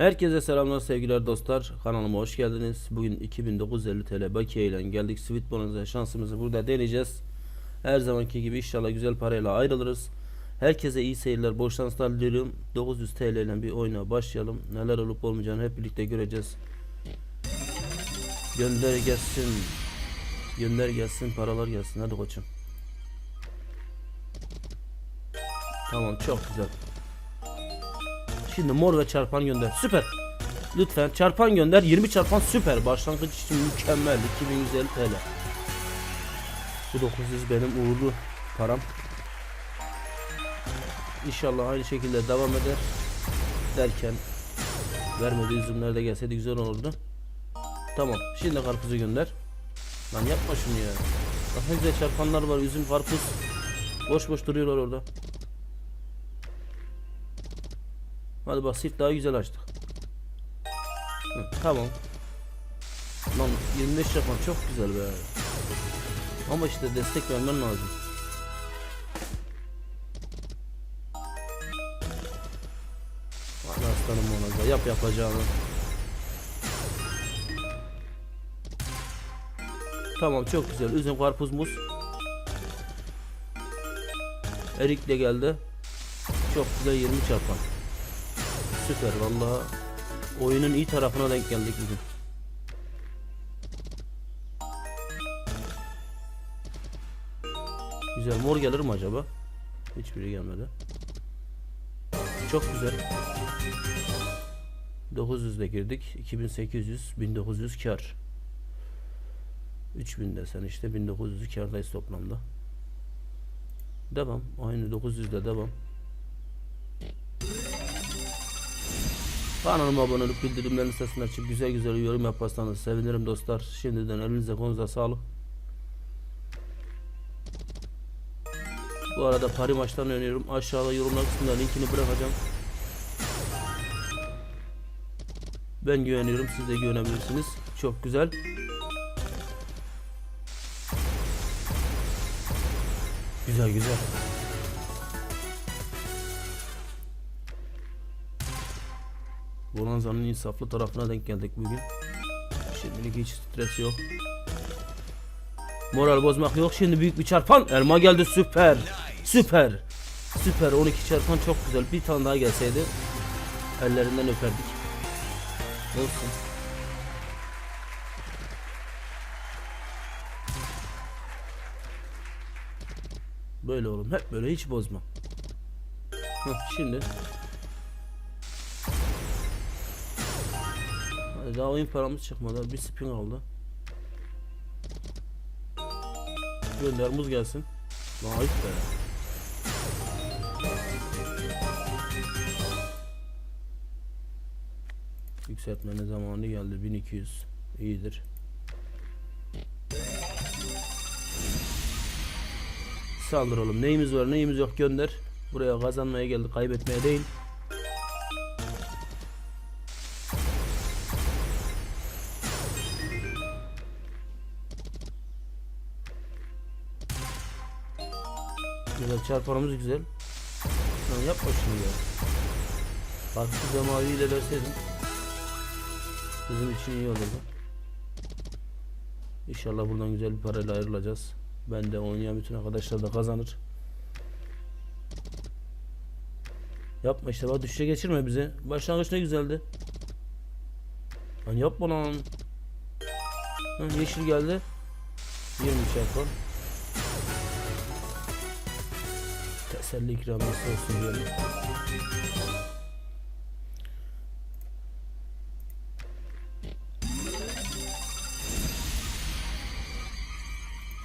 Herkese selamlar sevgiler dostlar. Kanalıma hoş geldiniz. Bugün 2950 TL bakiye ile geldik. Sweet Bonanza şansımızı burada deneyeceğiz. Her zamanki gibi inşallah güzel parayla ayrılırız. Herkese iyi seyirler, bol şanslar diliyorum. 900 TL ile bir oyuna başlayalım. Neler olup olmayacağını hep birlikte göreceğiz. Gönder gelsin. Gönder gelsin, paralar gelsin. Hadi koçum. Tamam, çok güzel. Şimdi mor ve çarpan gönder. Süper. Lütfen çarpan gönder. 20 çarpan süper. Başlangıç için mükemmel. 2150 TL. Bu 900 benim uğurlu param. İnşallah aynı şekilde devam eder. Derken vermediği üzümler de gelseydi güzel olurdu. Tamam. Şimdi karpuzu gönder. Lan yapma şunu ya. Ne güzel çarpanlar var. Üzüm karpuz. Boş boş duruyorlar orada. Hadi bak sift daha güzel açtık. Hı, tamam. Lan 25 yapan çok güzel be. Ama işte destek vermen lazım. Hadi aslanım ona yap yapacağını. Tamam çok güzel. Üzüm karpuz muz. Erik de geldi. Çok güzel 20 çarpan. Süper vallahi oyunun iyi tarafına denk geldik bugün. Güzel mor gelir mi acaba? Hiçbiri gelmedi. Çok güzel. 900 de girdik. 2800, 1900 kar. 3000 desen işte 1900'ü kardayız toplamda. Devam. Aynı 900'de devam. Kanalıma abone olup bildirimlerin sesini açıp güzel güzel yorum yaparsanız sevinirim dostlar. Şimdiden elinize konuza sağlık. Bu arada pari maçlarını öneriyorum. Aşağıda yorumlar kısmında linkini bırakacağım. Ben güveniyorum. Siz de güvenebilirsiniz. Çok güzel. Güzel güzel. Bonanza'nın insaflı tarafına denk geldik bugün. Şimdilik hiç stres yok. Moral bozmak yok. Şimdi büyük bir çarpan. Elma geldi süper. Süper. Süper 12 çarpan çok güzel. Bir tane daha gelseydi ellerinden öperdik. Olsun. Böyle oğlum. Hep böyle hiç bozma. Heh, şimdi Hadi daha oyun paramız çıkmadı. Bir spin aldı. Gönder muz gelsin. Ayıp be. Yükseltmenin zamanı geldi. 1200. İyidir. Saldır oğlum. Neyimiz var neyimiz yok gönder. Buraya kazanmaya geldik kaybetmeye değil. Çarpanımız güzel. Lan yapma şunu ya. Farklı maviyle verseydin bizim için iyi olurdu. İnşallah buradan güzel bir parayla ayrılacağız. Ben de oynayan bütün arkadaşlar da kazanır. Yapma işte bak düşüşe geçirme bizi. Başlangıç ne güzeldi. Lan yapma lan. Ha, yeşil geldi. 20 çarpan. Teselli ikramiyesi olsun diyelim.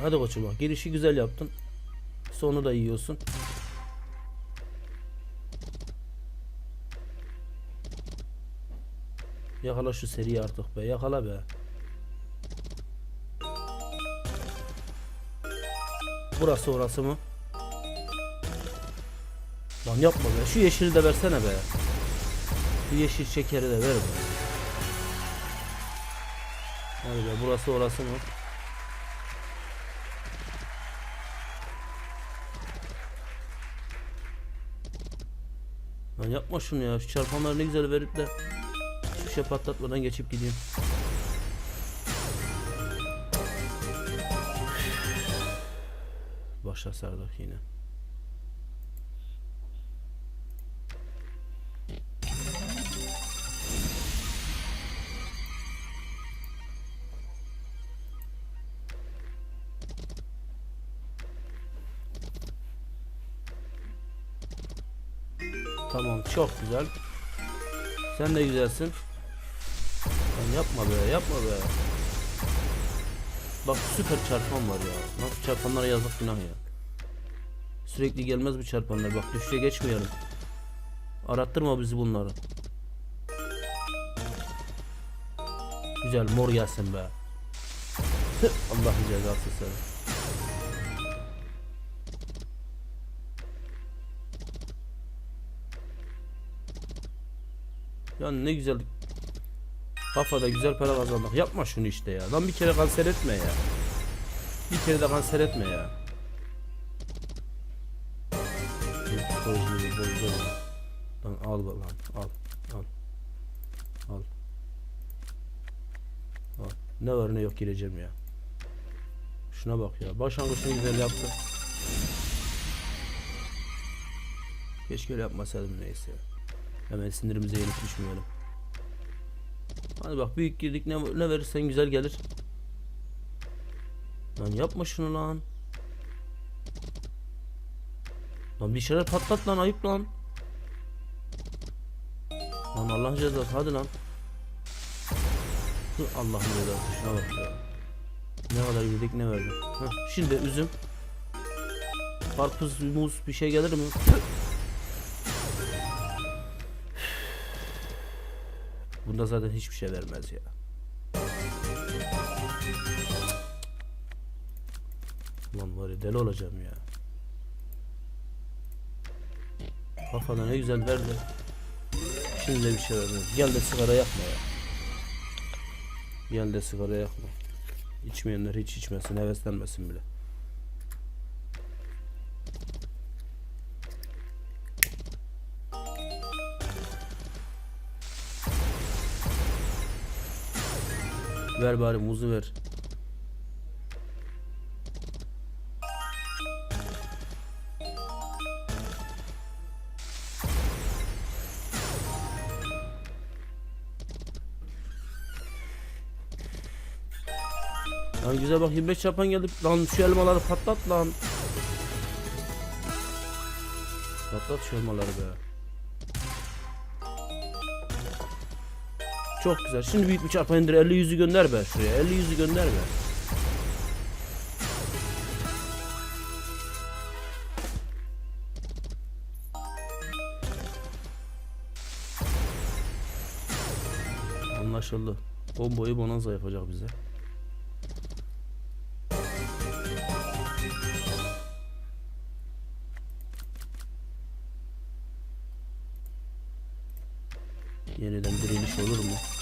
Hadi koçum bak girişi güzel yaptın. Sonu da yiyorsun. Yakala şu seriyi artık be yakala be. Burası orası mı? Lan yapma be. Şu yeşili de versene be. Şu yeşil şekeri de ver be. Hadi be burası orası mı? Lan yapma şunu ya. Şu çarpanları ne güzel verip de şey patlatmadan geçip gideyim. Başa sardık yine. Tamam çok güzel. Sen de güzelsin. Lan yapma be yapma be. Bak süper çarpan var ya. Nasıl çarpanlara yazık günah ya. Sürekli gelmez bu çarpanlar. Bak düşüşe geçmeyelim. Arattırma bizi bunları. Güzel mor gelsin be. Allah'ın cezası seni. Ya ne güzel Kafada güzel para kazanmak. Yapma şunu işte ya. Lan bir kere kanser etme ya. Bir kere de kanser etme ya. Lan al lan al al al al. Ne var ne yok gireceğim ya. Şuna bak ya. Başlangıçını güzel yaptı. Keşke öyle yapmasaydım neyse ya. Hemen sinirimize yenik düşmeyelim. Hadi bak büyük girdik ne, ne verirsen güzel gelir. Lan yapma şunu lan. Lan bir şeyler patlat lan ayıp lan. Lan Allah'ın cezası hadi lan. Allah'ın cezası şuna bak ya. Ne kadar girdik ne verdi. Heh, şimdi üzüm. Karpuz, muz bir şey gelir mi? Tüh. Bunda zaten hiçbir şey vermez ya. Lan var ya deli olacağım ya. Kafana ne güzel verdi. Şimdi de bir şey vermez. Gel de sigara yakma ya. Gel de sigara yakma. İçmeyenler hiç içmesin, heveslenmesin bile. Ver bari muzu ver. Lan güzel bak 25 çarpan geldi. Lan şu elmaları patlat lan. Patlat şu elmaları be. Çok güzel. Şimdi büyük bir çarpan indir. 50 yüzü gönder be şuraya. 50 yüzü gönder be. Anlaşıldı. Bomboyu bonanza yapacak bize. Yeniden diriliş olur mu?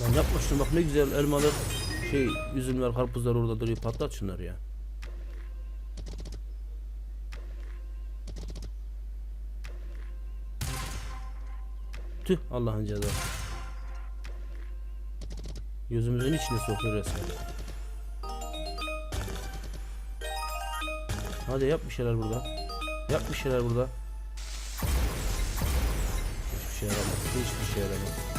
Lan yapma şunu bak ne güzel elmalar şey üzümler karpuzlar orada duruyor patlat şunları ya. Tüh Allah'ın cezası. Gözümüzün içine sokuyor resmen. Hadi yap bir şeyler burada. Yap bir şeyler burada. Hiçbir şey yaramaz. Hiçbir şey yaramaz.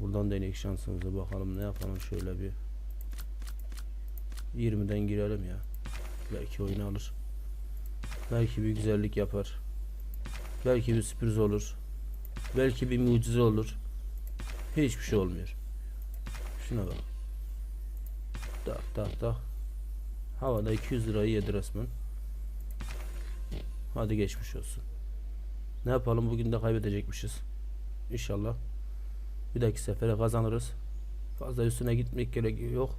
Buradan deneyik şansımıza bakalım ne yapalım şöyle bir 20'den girelim ya. Belki oyunu alır. Belki bir güzellik yapar. Belki bir sürpriz olur. Belki bir mucize olur. Hiçbir şey olmuyor. Şuna bak. Tak tak tak. Havada 200 lirayı yedi resmen. Hadi geçmiş olsun. Ne yapalım bugün de kaybedecekmişiz. İnşallah. Bir dahaki sefere kazanırız. Fazla üstüne gitmek gerek yok.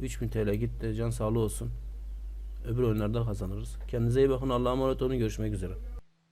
3000 TL gitti. Can sağlığı olsun. Öbür oyunlarda kazanırız. Kendinize iyi bakın. Allah'a emanet olun. Görüşmek üzere.